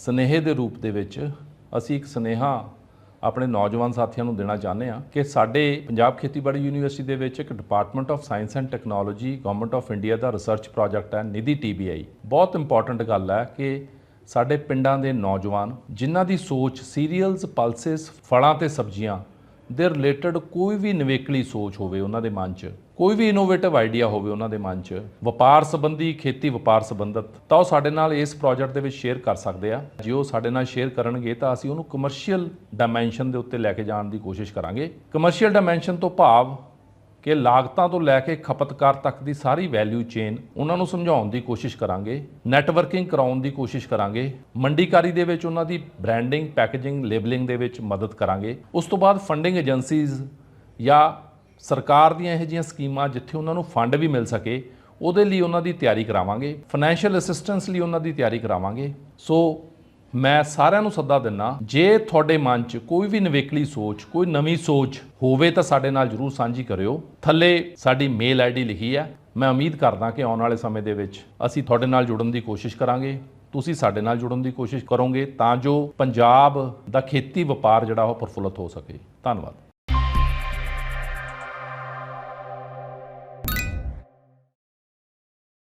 ਸਨੇਹ ਦੇ ਰੂਪ ਦੇ ਵਿੱਚ ਅਸੀਂ ਇੱਕ ਸਨੇਹਾ ਆਪਣੇ ਨੌਜਵਾਨ ਸਾਥੀਆਂ ਨੂੰ ਦੇਣਾ ਚਾਹੁੰਦੇ ਹਾਂ ਕਿ ਸਾਡੇ ਪੰਜਾਬ ਖੇਤੀਬਾੜੀ ਯੂਨੀਵਰਸਿਟੀ ਦੇ ਵਿੱਚ ਇੱਕ department of science and technology government of India the research project ਹੈ, ਨਿਧੀ ਟੀਬੀਆਈ ਬਹੁਤ ਇੰਪੋਰਟੈਂਟ ਗੱਲ ਹੈ ਕਿ ਸਾਡੇ ਪਿੰਡਾਂ ਦੇ ਨੌਜਵਾਨ ਜਿਨ੍ਹਾਂ ਦੀ ਸੋਚ ਸੀਰੀਅਲਸ ਪਲਸਸ ਫਲਾਂ ਤੇ ਸਬਜ਼ੀਆਂ ਦੇ ਰਿਲੇਟਡ ਕੋਈ ਵੀ ਨਿਵੇਕਲੀ ਸੋਚ ਹੋਵੇ ਉਹਨਾਂ ਦੇ ਮਨ 'ਚ ਕੋਈ ਵੀ ਇਨੋਵੇਟਿਵ ਆਈਡੀਆ ਹੋਵੇ ਉਹਨਾਂ ਦੇ ਮਨ 'ਚ, ਵਪਾਰ ਸੰਬੰਧੀ, ਖੇਤੀ ਵਪਾਰ ਸੰਬੰਧਤ, ਤਾਂ ਉਹ ਸਾਡੇ ਨਾਲ ਇਸ ਪ੍ਰੋਜੈਕਟ ਦੇ ਵਿੱਚ ਸ਼ੇਅਰ ਕਰ ਸਕਦੇ ਆ। ਜੇ ਉਹ ਸਾਡੇ ਨਾਲ ਸ਼ੇਅਰ ਕਰਨਗੇ, ਤਾਂ ਅਸੀਂ ਉਹਨੂੰ ਕਮਰਸ਼ੀਅਲ ਡਾਈਮੈਂਸ਼ਨ ਦੇ ਉੱਤੇ ਲੈ ਕੇ ਜਾਣ ਦੀ ਕੋਸ਼ਿਸ਼ ਕਰਾਂਗੇ। ਕਮਰਸ਼ੀਅਲ ਡਾਈਮੈਂਸ਼ਨ ਤੋਂ ਭਾਵ ਕਿ ਲਾਗਤਾਂ ਤੋਂ ਲੈ ਕੇ ਖਪਤਕਾਰ ਤੱਕ ਦੀ ਸਾਰੀ ਵੈਲਿਊ ਚੇਨ ਉਹਨਾਂ ਨੂੰ ਸਮਝਾਉਣ ਦੀ ਕੋਸ਼ਿਸ਼ ਕਰਾਂਗੇ ਨੈਟਵਰਕਿੰਗ ਕਰਾਉਣ ਦੀ ਕੋਸ਼ਿਸ਼ ਕਰਾਂਗੇ, ਮੰਡੀਕਾਰੀ ਦੇ ਵਿੱਚ ਉਹਨਾਂ ਦੀ ਬ੍ਰਾਂਡਿੰਗ ਪੈਕੇਜਿੰਗ ਲੇਬਲਿੰਗ ਦੇ ਵਿੱਚ ਮਦਦ ਕਰਾਂਗੇ। ਉਸ ਤੋਂ ਬਾਅਦ ਫੰਡਿੰਗ ਏਜੰਸੀਜ਼ ਜਾਂ ਸਰਕਾਰ ਦੀਆਂ ਇਹੋ ਜਿਹੀਆਂ ਸਕੀਮਾਂ ਜਿੱਥੇ ਉਹਨਾਂ ਨੂੰ ਫੰਡ ਵੀ ਮਿਲ ਸਕੇ, ਉਹਦੇ ਲਈ ਉਹਨਾਂ ਦੀ ਤਿਆਰੀ ਕਰਾਵਾਂਗੇ। ਫਾਈਨੈਂਸ਼ੀਅਲ ਅਸਿਸਟੈਂਸ ਲਈ ਉਹਨਾਂ ਦੀ ਤਿਆਰੀ ਕਰਾਵਾਂਗੇ। ਸੋ ਮੈਂ ਸਾਰਿਆਂ ਨੂੰ ਸੱਦਾ ਦਿੰਨਾ, ਜੇ ਤੁਹਾਡੇ ਮਨ 'ਚ ਕੋਈ ਵੀ ਨਿਵੇਕਲੀ ਸੋਚ, ਕੋਈ ਨਵੀਂ ਸੋਚ ਹੋਵੇ ਤਾਂ ਸਾਡੇ ਨਾਲ ਜਰੂਰ ਸਾਂਝੀ ਕਰਿਓ। ਥੱਲੇ ਸਾਡੀ ਮੇਲ ਆਈਡੀ ਲਿਖੀ ਹੈ। ਮੈਂ ਉਮੀਦ ਕਰਦਾ ਕਿ ਆਉਣ ਵਾਲੇ ਸਮੇਂ ਦੇ ਵਿੱਚ ਅਸੀਂ ਤੁਹਾਡੇ ਨਾਲ ਜੁੜਨ ਦੀ ਕੋਸ਼ਿਸ਼ ਕਰਾਂਗੇ। ਤੁਸੀਂ ਸਾਡੇ ਨਾਲ ਜੁੜਨ ਦੀ ਕੋਸ਼ਿਸ਼ ਕਰੋਗੇ ਤਾਂ ਜੋ ਪੰਜਾਬ ਦਾ ਖੇਤੀ ਵਪਾਰ ਜਿਹੜਾ ਉਹ ਪ੍ਰਫੁੱਲਤ ਹੋ ਸਕੇ। ਧੰਨਵਾਦ।